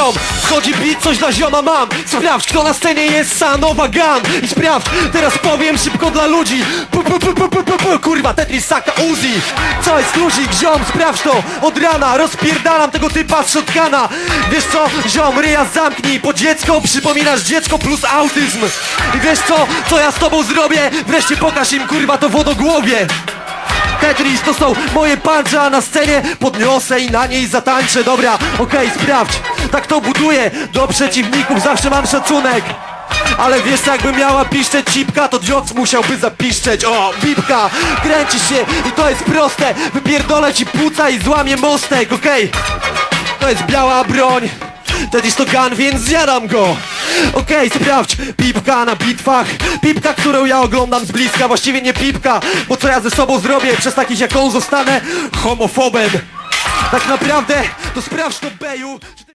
ziom Wchodzi beat, coś dla zioma mam. Sprawdź, kto na scenie jest Sanowa Gun I sprawdź, teraz powiem szybko dla ludzi. Pu, pu, pu, pu, pu, pu, pu. Kurwa, Tetris, Saka, Uzi. Co jest luzik, ziom, sprawdź to. Od rana rozpierdalam tego typa z shotguna. Wiesz co, ziom, ryja zamknij. Po dziecko przypominasz dziecko plus autyzm. I wiesz co, co ja z tobą zrobię? Wreszcie pokaż im, kurwa, to wodogłowie Tetris to są moje puncze, a na scenie podniosę i na niej zatańczę. Dobra, okej, sprawdź. Tak to buduję, do przeciwników zawsze mam szacunek. Ale wiesz, jakby miała piszczeć cipka, to dzioc musiałby zapiszczeć. O, bibka, kręci się i to jest proste. Wypierdolę ci płuca i złamię mostek, okej? To jest biała broń. Tetris to gun, więc zjadam go Okej, sprawdź, pipka na bitwach. Pipka, którą ja oglądam z bliska. Właściwie nie pipka, bo co ja ze sobą zrobię? Przez takich jak on zostanę homofobem. Tak naprawdę, to sprawdź to Beju